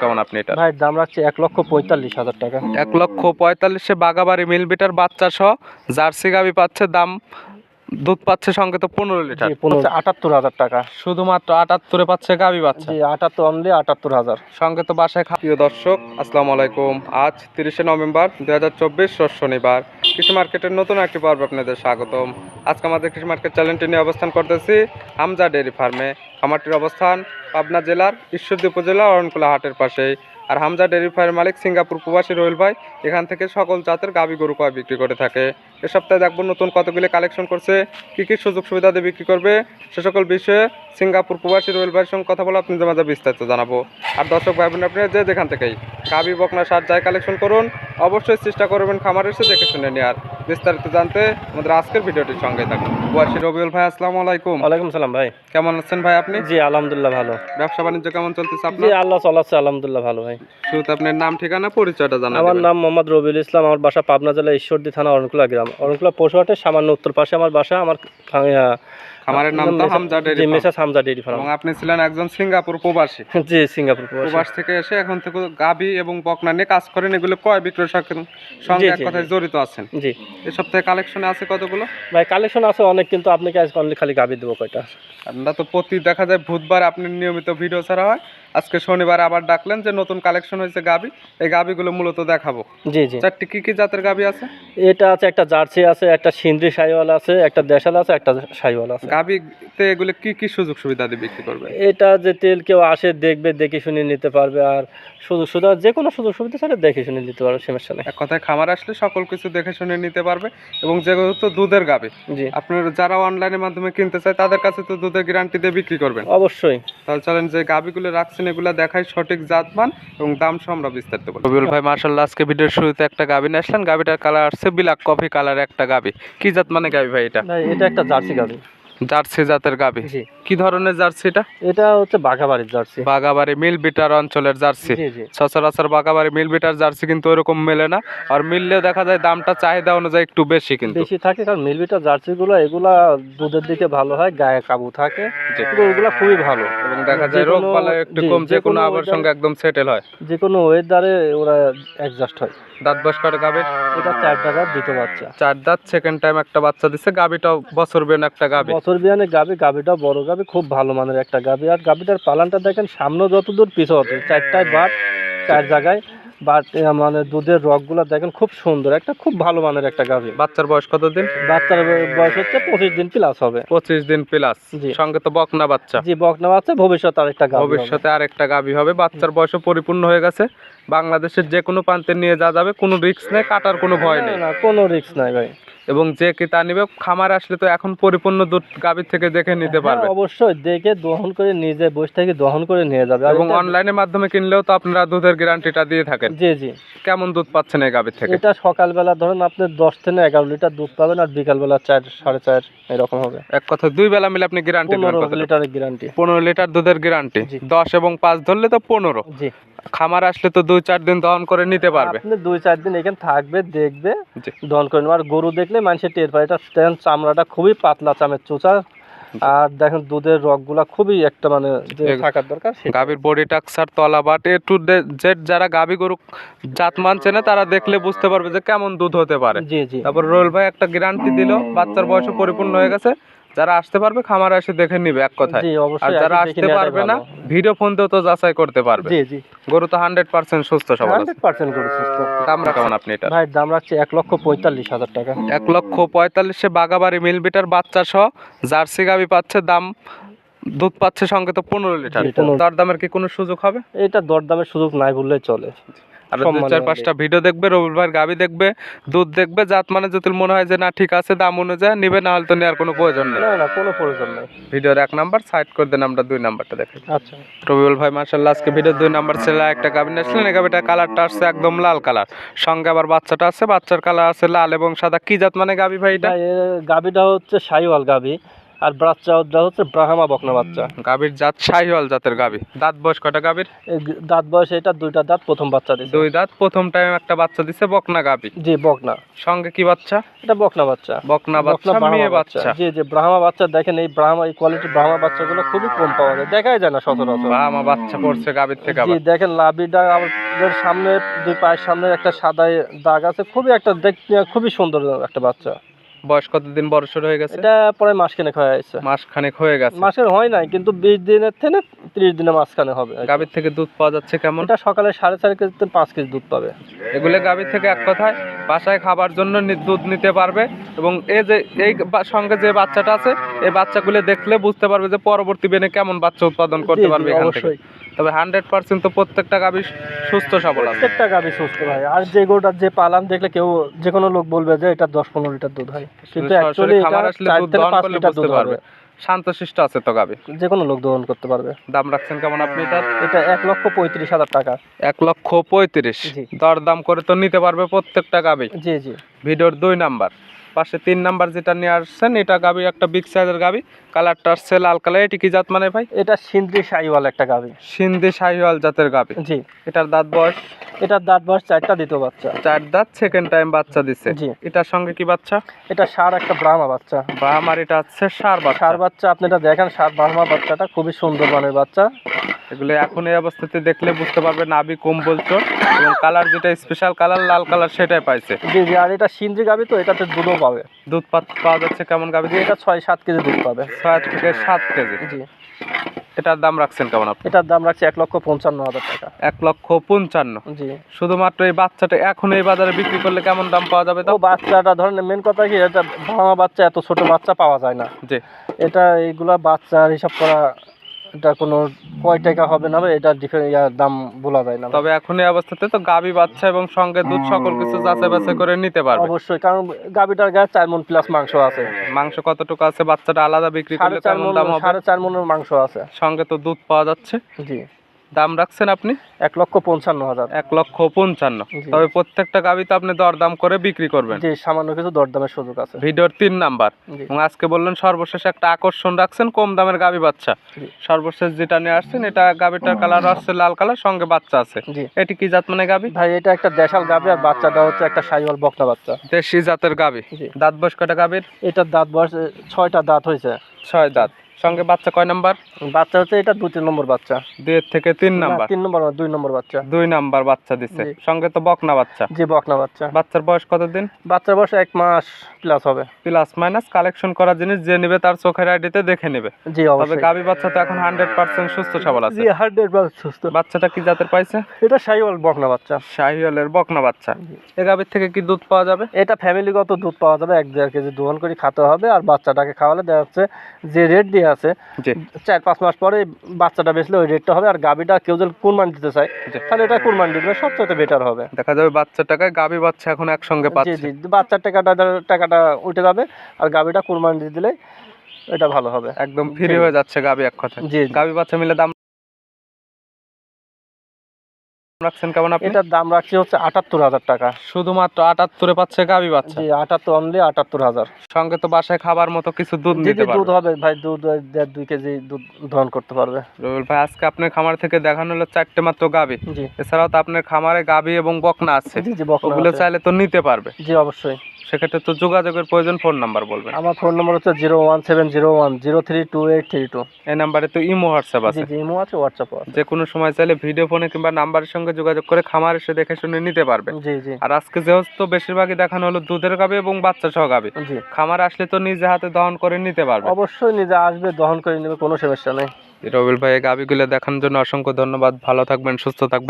কেমন আপনি এটা ভাই দাম রাখছে এক লক্ষ পঁয়তাল্লিশ হাজার টাকা। এক লক্ষ পঁয়তাল্লিশে বাগাবাড়ি মিল বিটার বাচ্চা সহ জার্সি গাবি পাচ্ছে দাম দুধ পাচ্ছে সঙ্গে তো পনেরো লিটার। আটাত্তর হাজার টাকা। শুধুমাত্র আটাত্তরে পাচ্ছে গাবি বাচ্চা আটাত্তর অনলি আটাত্তর হাজার। সঙ্গে তো বাসায় প্রিয় দর্শক আসসালামু আলাইকুম। আজ তিরিশে নভেম্বর দুই হাজার চব্বিশ শনিবার। কৃষি মার্কেটের নতুন একটি পর্ব আপনাদের স্বাগতম। আজকে আমাদের কৃষি মার্কেট চ্যানেলটি নিয়ে অবস্থান করতেছি হামজা ডেয়ারি ফার্মে। খামারটির অবস্থান পাবনা জেলার ঈশ্বরদী উপজেলা অরণকুলা হাটের পাশেই। আর হামজা ডেয়ারি ফার্মের মালিক সিঙ্গাপুর প্রবাসী রোহিল ভাই এখান থেকে সকল জাতের গাবি গরু কয় বিক্রি করে থাকে। এ সপ্তাহে দেখব নতুন কতগুলি কালেকশন করছে কী কী সুযোগ সুবিধা দিয়ে বিক্রি করবে সে সকল বিষয়ে সিঙ্গাপুর প্রবাসী রোহিল ভাইয়ের সঙ্গে কথা বলে আপনাদের মাঝে বিস্তারিত জানাব। আর দর্শক ভাই বোন আপনারা যে যেখান থেকেই গাভী বকনা সার যাই কালেকশন করুন অবশ্যই চেষ্টা করবেন খামার এসে দেখে শুনে নেওয়ার বিস্তারিত জানতে আমাদের আজকের ভিডিওটির সঙ্গে থাকুন। প্রবাসী রবিউল ভাই আসসালামু আলাইকুম। ওয়ালাইকুম সালাম ভাই। কেমন আছেন ভাই আপনি? জি আলহামদুলিল্লাহ ভালো। ব্যবসা বাণিজ্য কেমন চলতেছে জি আপনার? আল্লাহ চলাচ্ছে আলহামদুলিল্লাহ ভালো ভাই। শুরুতে আপনার নাম ঠিকানা পরিচয়টা আমার নাম মোহাম্মদ রবিউল ইসলাম আমার বাসা পাবনা জেলা ঈশ্বরদী থানা অরণকুলা গ্রাম। অরণকুলা পশুহাটের সামান্য উত্তর পাশে আমার বাসা আমার খামারের নাম তো হামজা জি ডেয়ারি হামজা ডেইরি ফার্ম। এবং আপনি ছিলেন একজন সিঙ্গাপুর প্রবাসী। জি সিঙ্গাপুর প্রবাসী। প্রবাস থেকে এসে এখন থেকে গাবি এবং বকনা নিয়ে কাজ করেন। এগুলো কয় বিক্রয় সঙ্গে- সঙ্গে এক কথায় জড়িত আছেন? জি। এই সপ্তাহে কালেকশনে আছে কতগুলো? ভাই কালেকশন আছে অনেক কিন্তু আপনাকে অনলি খালি গাবি দেবো কয়টা। আমরা তো প্রতি দেখা যায় বুধবার আপনি নিয়মিত ভিডিও ছাড়া হয়। আজকে শনিবার আবার ডাকলেন যে নতুন কালেকশন হয়েছে গাবি। এই গাবিগুলো মূলত দেখাবো। জি জি। চারটি কি কি জাতের গাবি আছে? এটা আছে একটা জার্সি আছে একটা সিন্দ্রি সাইওয়াল আছে একটা দেশাল আছে একটা সাইওয়াল আছে। গাবিতে এগুলো কি কি সুযোগ সুবিধা দিয়ে বিক্রি করবে? এটা যে তেল কেউ আসে দেখবে দেখে শুনে নিতে পারবে আর সুযোগ সুবিধা যে কোনো সুযোগ সুবিধা ছাড়া দেখে শুনে নিতে পারবে সমস্যা নেই। এক কথায় খামার আসলে সকল কিছু দেখে শুনে নিতে পারবে এবং যেহেতু দুধের গাবি জি। আপনার যারা অনলাইনের মাধ্যমে কিনতে চায় তাদের কাছে তো দুধের গ্যারান্টি দিয়ে বিক্রি করবেন। অবশ্যই। তাহলে চলেন যে গাবিগুলো রাখছেন এগুলো দেখায় সঠিক জাতমান এবং দাম সহ আমরা বিস্তারিত বলব। রবিউল ভাই মার্শাল্লাহ আজকে ভিডিওর শুরুতে একটা গাবি নিয়ে আসলেন। গাবিটার কালার আসছে বিলাক কফি কালার একটা গাবি। কি জাত মানে গাবি ভাই এটা? এটা একটা জার্সি গাবি। জার্সি জাতের গাবি। জি। কি ধরনের জার্সি এটা? এটা হচ্ছে বাঘাবাড়ির জার্সি। বাগাবাড়ি মিল বিটার অঞ্চলের জার্সি। জি জি। সচরাচর বাগাবাড়ি মিল বিটার জার্সি কিন্তু ওরকম মেলে না। আর মিললেও দেখা যায় দামটা চাহিদা অনুযায়ী একটু বেশি কিন্তু। বেশি থাকে কারণ মিলবিটা জার্সিগুলো এগুলা দুধের দিকে ভালো হয় গায়ে কাবু থাকে। জি। গরুগুলা খুবই ভালো। এবং দেখা যায় রোগ কোনো- বালাই একটু জি, কম যে কোনো আবার weather- সঙ্গে একদম সেটেল হয়। যে কোনো ওয়েদারে ওরা অ্যাডজাস্ট হয়। দাঁত বয়স করে গাবির? এটা চার টাকা দিতে বাচ্চা। চার দাঁত সেকেন্ড টাইম একটা বাচ্চা দিচ্ছে গাবিটাও বছর বেন একটা গাবি। বছর বিয়ানে গাবি গাবিটা বড় গাবি খুব ভালো মানের একটা গাবি। আর গাবিটার পালানটা দেখেন সামনে যত দূর পিছু হতো চারটায় বাট চার জায়গায় বাট মানে দুধের রগগুলো দেখেন খুব সুন্দর একটা খুব ভালো মানের একটা গাবি। বাচ্চার বয়স কত দিন? বাচ্চার বয়স হচ্ছে পঁচিশ দিন প্লাস হবে। পঁচিশ দিন প্লাস জি। সঙ্গে তো বকনা বাচ্চা। জি বকনা বাচ্চা ভবিষ্যতে আরেকটা ভবিষ্যতে আরেকটা গাবি হবে। বাচ্চার বয়সও পরিপূর্ণ হয়ে গেছে। বাংলাদেশের যে কোনো প্রান্তে নিয়ে যাওয়া যাবে কোনো রিস্ক নেই কাটার কোনো ভয় নেই। না কোনো রিস্ক নাই ভাই। এবং যে কি তা নিবে খামার আসলে তো এখন পরিপূর্ণ দুধ গাবির থেকে দেখে নিতে পারবে। হ্যাঁ, অবশ্যই দেখে দহন করে নিজে বসে থেকে দহন করে নিয়ে যাবে। এবং অনলাইনের মাধ্যমে কিনলেও তো আপনারা দুধের গ্যারান্টিটা দিয়ে থাকেন। জি জি। কেমন দুধ পাচ্ছেন এই গাভীর থেকে? এটা সকালবেলা ধরেন আপনি দশ থেকে এগারো লিটার দুধ পাবেন আর বিকালবেলা চার সাড়ে চার এরকম হবে। এক কথা দুই বেলা মিলে আপনি গ্যারান্টি পনেরো লিটারের গ্যারান্টি পনেরো লিটার দুধের গ্যারান্টি। দশ এবং পাঁচ ধরলে তো পনেরো। জি। খামার আসলে তো দুই চার দিন দহন করে নিতে পারবে। আপনি দুই চার দিন এখানে থাকবে দেখবে দহন করে নেবে। আর গরু দেখলে মানুষের টের পায় এটা চামড়াটা খুবই পাতলা চামের চোচা। আর দেখেন দুধের রগগুলা খুবই একটা মানে থাকার দরকার গাভীর বডি টাক্সার তলা বাট এ টু জেড যারা গাভী গরু জাত মানছে না তারা দেখলে বুঝতে পারবে যে কেমন দুধ হতে পারে। জি জি। তারপর রোল ভাই একটা গ্যারান্টি দিল বাচ্চার বয়স পরিপূর্ণ হয়ে গেছে। যারা আসতে পারবে খামার এসে দেখে নিবে এক কথায়। আর যারা আসতে পারবে না। ভিডিও ফোন তো যাচাই করতে পারবে। জি জি। গরু তো হান্ড্রেড পার্সেন্ট সুস্থ সবল আছে হান্ড্রেড পার্সেন্ট গরু সুস্থ। দাম কেমন আপনি এটা ভাই দাম রাখছে এক লক্ষ পঁয়তাল্লিশ হাজার টাকা। এক লক্ষ পঁয়তাল্লিশে বাগাবাড়ি মিল বিটার বাচ্চা সহ জার্সি গাবি পাচ্ছে দাম দুধ পাচ্ছে সঙ্গে তো পনেরো লিটার। তার দর দামের কি কোনো সুযোগ হবে? এটা দর দামের সুযোগ নাই বললেই চলে। আর দু চার পাঁচটা ভিডিও দেখবে রবির ভাইয়ের গাবি দেখবে দুধ দেখবে জাত মানে যদি মনে হয় যে না ঠিক আছে দাম অনুযায়ী নিবে না হলে তো নেওয়ার কোনো প্রয়োজন নেই। না না কোনো প্রয়োজন নাই। ভিডিওর এক নাম্বার সাইড করে দেন আমরা দুই নাম্বারটা দেখে আচ্ছা। রবিউল ভাই মার্শাল্লাহ আজকে ভিডিও দুই নাম্বার ছেলে একটা গাবি নিয়ে আসলেন এই গাবিটা কালারটা আসছে একদম লাল কালার সঙ্গে আবার বাচ্চাটা আছে বাচ্চার কালার আছে লাল এবং সাদা। কি জাত মানে গাবি ভাই এটা? গাবিটা হচ্ছে সাইওয়াল গাবি। আর বাচ্চা হচ্ছে ব্রাহ্মা বকনা বাচ্চা। গাভীর জাত শাহিওয়াল জাতের গাভী। দাঁত বয়স কটা গাভীর? দাঁত বয়সে এটা দুইটা দাঁত প্রথম বাচ্চা দিছে। দুই দাঁত প্রথম টাইম একটা বাচ্চা দিছে বকনা গাভী। জি বকনা। সঙ্গে কি বাচ্চা? এটা বকনা বাচ্চা। বকনা বাচ্চা ব্রাহ্মা মেয়ে বাচ্চা। জি জি ব্রাহ্মা বাচ্চা দেখেন এই ব্রাহ্মা এই কোয়ালিটির ব্রাহ্মা বাচ্চাগুলো খুবই কম পাওয়া যায়। দেখাই যায় না সচরাচর। বা আমার বাচ্চা পড়ছে গাভীর থেকে জি দেখেন লাভিটা আমাদের সামনে দুই পায়ের সামনে একটা সাদা দাগ আছে। খুবই একটা দেখতে খুবই সুন্দর একটা বাচ্চা। বয়স কতদিন বড় সড় হয়ে গেছে? এটা পরে মাসখানেক হয়ে আছে মাস খানেক হয়ে গেছে। মাসের হয় নাই কিন্তু বিশ দিনের থেকে ত্রিশ দিনের মাঝখানে হবে। গাভীর থেকে দুধ পাওয়া যাচ্ছে কেমন? এটা সকালে সাড়ে চার কেজি থেকে পাঁচ কেজি দুধ পাবে। এগুলো গাভীর থেকে এক কথায় বাসায় খাবার জন্য দুধ নিতে পারবে এবং এই যে এই সঙ্গে যে বাচ্চাটা আছে এই বাচ্চাগুলো দেখলে বুঝতে পারবে যে পরবর্তী বেনে কেমন বাচ্চা উৎপাদন করতে পারবে এখান থেকে। অবশ্যই। তবে হান্ড্রেড পার্সেন্ট তো প্রত্যেকটা গাভী সুস্থ সবল আছে। প্রত্যেকটা গাভি সুস্থ ভাই। আর যে গোটা যে পালান দেখলে কেউ যে কোনো লোক বলবে যে এটা দশ পনেরো লিটার দুধ হয় কিন্তু অ্যাকচুয়ালি এটা খামার আসলে চার দুধ থেকে দহন পাঁচ করলে লিটার বুঝতে দুধ পারবে। শান্তশিষ্ট আছে তো গাভী। যে কোনো লোক দহন করতে পারবে। দাম রাখছেন কেমন আপনি এটার? এটা এক লক্ষ পঁয়ত্রিশ হাজার টাকা। এক লক্ষ পঁয়ত্রিশ। দর দাম করে তো নিতে পারবে প্রত্যেকটা গাভী। জি জি। ভিডিওর দুই নাম্বার। পাশে তিন নাম্বার যেটা নিয়ে আসছেন এটা গাভী একটা বিগ সাইজের গাভী কালারটা আসছে লাল কালার এটি কি জাত মানে ভাই? এটা সিন্দ্রি সাইওয়াল একটা গাবি। সিন্ধি শাহিওয়াল জাতের গাবি। জি। এটার দাঁত বয়স? এটার দাঁত বয়স চারটা দ্বিতীয় বাচ্চা। চার দাঁত সেকেন্ড টাইম বাচ্চা দিচ্ছে জি। এটার সঙ্গে কি বাচ্চা? এটা সার একটা ব্রাহ্মা বাচ্চা। ব্রাহ্মার এটা হচ্ছে সার বাচ্চা। সার বাচ্চা আপনি এটা দেখেন সার ব্রাহ্মা বাচ্চাটা খুবই সুন্দর মানের বাচ্চা। এগুলো এখন এই অবস্থাতে দেখলে বুঝতে পারবে নাভি কম্বল চোর এবং কালার যেটা স্পেশাল কালার লাল কালার সেটাই পাইছে। জি জি আর এটা সিন্দ্রি গাভি তো এটাতে দুধও পাবে। দুধ পাত পাওয়া যাচ্ছে কেমন গাভী জি এটা ছয় সাত কেজি দুধ পাবে। ছয় থেকে সাত কেজি। জি। এটার দাম রাখছেন কেমন আপনি? এটার দাম রাখছে এক লক্ষ পঞ্চান্ন হাজার টাকা। এক লক্ষ পঞ্চান্ন। জি। শুধুমাত্র এই বাচ্চাটা এখন এই বাজারে বিক্রি করলে কেমন দাম পাওয়া যাবে তো বাচ্চাটা ধরেন মেন কথা কি এটা ভাঙা বাচ্চা এত ছোট বাচ্চা পাওয়া যায় না। জি। এটা এইগুলা বাচ্চার হিসাব করা এটা কোনো কয় টাকা হবে না এটা ডিফারেন্ট ইয়ার দাম বলা যায় না তবে এখন এই অবস্থাতে তো গাভী বাচ্চা এবং সঙ্গে দুধ সকল কিছু যাচাই বাছাই করে নিতে পারবে। অবশ্যই কারণ গাভীটার গায়ে চার মন প্লাস মাংস আছে। মাংস কতটুকু আছে? বাচ্চাটা আলাদা বিক্রি করলে কেমন দাম হবে? সাড়ে চার মনের মাংস আছে। সঙ্গে তো দুধ পাওয়া যাচ্ছে। জি। দাম রাখছেন আপনি? এক লক্ষ পঞ্চান্ন হাজার। এক লক্ষ পঞ্চান্ন। তবে প্রত্যেকটা গাভী তো আপনি দরদাম করে বিক্রি করবেন। জি সামান্য কিছু দরদামের সুযোগ আছে। ভিডিওর তিন নাম্বার। এবং আজকে বললেন সর্বশেষ একটা আকর্ষণ রাখছেন কম দামের গাভী বাচ্চা। সর্বশেষ যেটা নিয়ে আসছেন এটা গাভীটার কালার আসছে লাল কালার সঙ্গে বাচ্চা আছে। এটি কি জাত মানে গাভী ভাই এটা একটা দেশাল গাভি আর বাচ্চাটা হচ্ছে একটা সাইওয়াল বকনা বাচ্চা। দেশি জাতের গাভী জি। দাঁত বয়স কয়টা গাভীর এটার দাঁত বয়স ছয়টা দাঁত হয়েছে। ছয় দাঁত। সঙ্গে বাচ্চা কয় নাম্বার? বাচ্চা হচ্ছে এটা দুই তিন নম্বর বাচ্চা। দুই থেকে তিন নাম্বার? তিন নম্বর দুই নম্বর বাচ্চা। দুই নাম্বার বাচ্চা দিচ্ছে সঙ্গে তো বকনা বাচ্চা। জি বকনা বাচ্চা। বাচ্চার বয়স কতদিন? বাচ্চার বয়স এক মাস প্লাস হবে। প্লাস মাইনাস কালেকশন করা জিনিস যে নেবে তার চোখের আইডিতে দেখে নেবে। জি তবে গাভী বাচ্চা তো এখন হান্ড্রেড পার্সেন্ট সুস্থ সবল আছে। জি হান্ড্রেড সুস্থ। বাচ্চাটা কি জাতের পাইছে? এটা সাইওয়াল বকনা বাচ্চা। শাহিওয়ালের বকনা বাচ্চা। এ গাভীর থেকে কি দুধ পাওয়া যাবে? এটা ফ্যামিলিগত দুধ পাওয়া যাবে এক দেড় কেজি দোহন করে খেতে হবে আর বাচ্চাটাকে খাওয়ালে দেখা যাচ্ছে যে রেট দিয়ে আছে। চার পাঁচ মাস পরে বাচ্চাটা বেচলে ওই রেটটা হবে। আর গাভিটা কেউ যদি কুরবানি দিতে চায় তাহলে এটা কুরবানি দিলে সবচেয়ে বেটার হবে। দেখা যাবে বাচ্চার টাকায় গাভী বাচ্চা এখন একসঙ্গে পাচ্ছে। জি জি। বাচ্চার টাকাটা টাকাটা উঠে যাবে। আর গাভিটা কুরবানি দিয়ে দিলে এটা ভালো হবে। একদম ফ্রি হয়ে যাচ্ছে গাভী এক কথা জি জি। গাভী বাচ্চা মিলে দাম রাখছেন কেমন আপনি? এটার দাম রাখছি হচ্ছে আটাত্তর হাজার টাকা। শুধুমাত্র আটাত্তরে পাচ্ছে গাভী বাচ্চা? জি আটাত্তর অনলি আটাত্তর হাজার। সঙ্গে তো বাসায় খাবার মতো কিছু দুধ দিতে নিতে দুধ হবে ভাই দুধ দেড় দুই কেজি দুধ দহন করতে পারবে। রবিউল ভাই আজকে আপনার খামার থেকে দেখানো হলো চারটে মাত্র গাভী জি। এছাড়াও তো আপনার খামারে গাভী এবং বকনা আছে। জি জি বকনা ওগুলো। চাইলে তো নিতে পারবে। জি অবশ্যই। সেক্ষেত্রে তো যোগাযোগের প্রয়োজন ফোন নাম্বার বলবেন। আমার ফোন নম্বর হচ্ছে zero one seven zero one zero three two eight three two. এই নাম্বারে তো ইমো হোয়াটসঅ্যাপ আছে। জি ইমো আছে হোয়াটসঅ্যাপ আছে। যে কোনো সময় চাইলে ভিডিও ফোনে কিংবা নাম্বারের সঙ্গে যোগাযোগ করে খামার এসে দেখে শুনে নিতে পারবে জি জি। আর আজকে যেহেতু বেশিরভাগই দেখানো হলো দুধের গাবে এবং বাচ্চা সহ গাভী জি। খামার আসলে তো নিজে হাতে দহন করে নিতে পারবে। অবশ্যই নিজে আসবে দহন করে নেবে কোনো সমস্যা নেই। রবিল ভাই এই গাভীগুলো দেখানোর জন্য অসংখ্য ধন্যবাদ। ভালো থাকবেন সুস্থ থাকবেন।